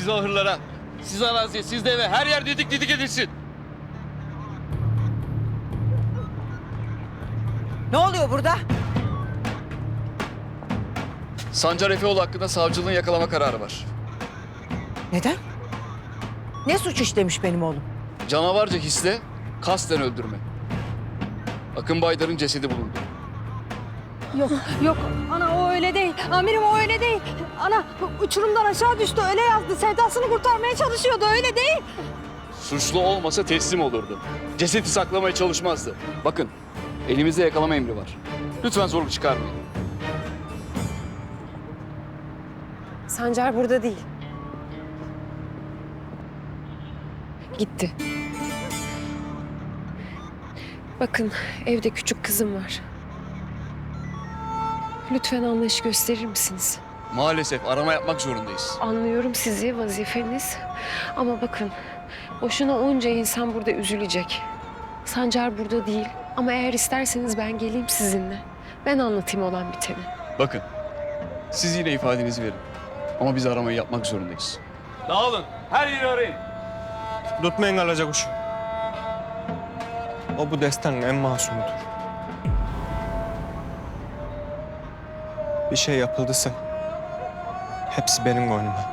Siz ahırlara, siz araziye, siz de eve her yer didik didik edilsin. Ne oluyor burada? Sancar Efeoğlu hakkında savcılığın yakalama kararı var. Neden? Ne suç işlemiş benim oğlum? Canavarca hisle kasten öldürme. Akın Baydar'ın cesedi bulundu. Yok yok ana o öyle değil. Amirim o öyle değil. Ana uçurumdan aşağı düştü öyle yazdı. Sevdasını kurtarmaya çalışıyordu öyle değil. Suçlu olmasa teslim olurdu. Cesedi saklamaya çalışmazdı. Bakın, elimizde yakalama emri var. Lütfen zorluk çıkarmayın. Sancar burada değil. Gitti. Bakın evde küçük kızım var. Lütfen anlayış gösterir misiniz? Maalesef arama yapmak zorundayız. Anlıyorum sizi, vazifeniz. Ama bakın, boşuna onca insan burada üzülecek. Sancar burada değil. Ama eğer isterseniz ben geleyim sizinle. Ben anlatayım olan biteni. Bakın, siz yine ifadenizi verin. Ama biz aramayı yapmak zorundayız. Dağılın, her yeri arayın. Tutmayın Alacakuş'u. O bu destanın en masumudur. Bir şey yapıldıysa hepsi benim boynuma.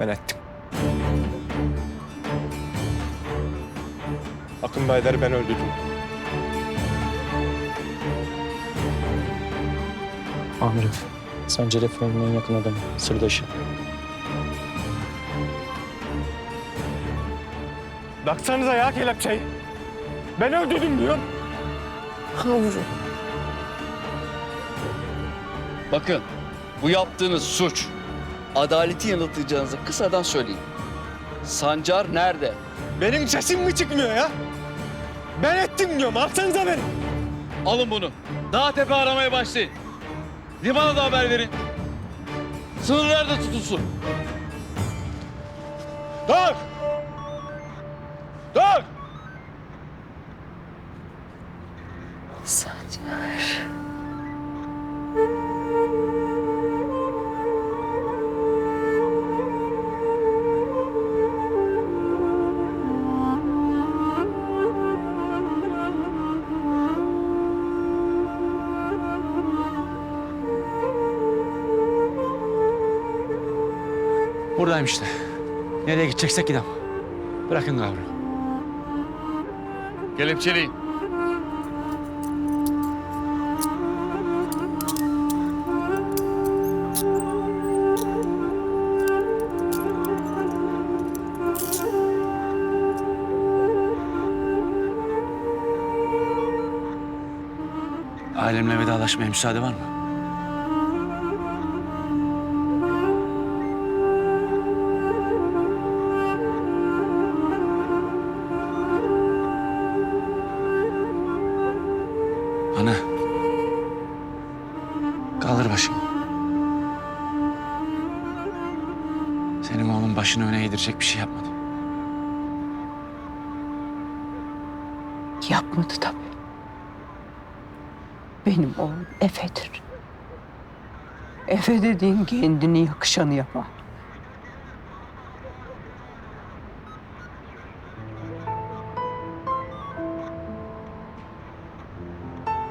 Ben ettim. Akın Baydar'ı ben öldürdüm. Amirim, Sancar Efe'nin en yakın adamı, sırdaşı. Baksanıza ya kelepçeyi. Ben öldürdüm diyor. Havru. Bakın, bu yaptığınız suç. Adaleti yanıltacağınızı kısadan söyleyin. Sancar nerede? Benim sesim mi çıkmıyor ya? Ben ettim diyorum. Alsanıza beni. Alın bunu. Dağ tepe aramaya başlayın. Limana da haber verin. Sınırlar da tutulsun. Dur! Sancar. Buradayım işte. Nereye gideceksek gidelim. Bırakın gavrı. Kelepçeleyin. Ailemle vedalaşmaya müsaade var mı? Ana. Kaldır başını. Senin oğlun başını öne eğdirecek bir şey yapmadı. Yapmadı tabii. Benim oğlum Efe'dir. Efe dediğin kendini yakışanı yapar.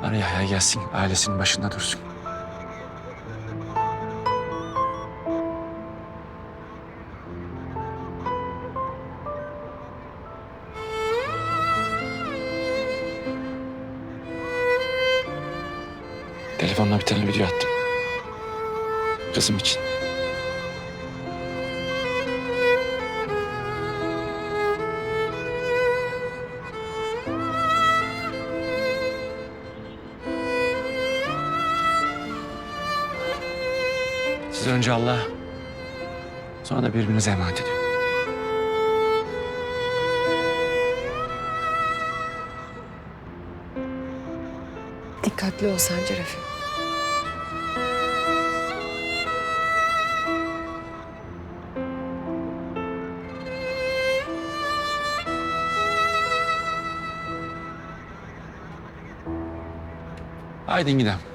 Ara Yahya gelsin, ailesinin başında dursun. Telefonla bir tane video attım. Kızım için. Siz önce Allah, sonra da birbirinize emanet edin. Dikkatli ol Sancar Efe. Haydi gidelim.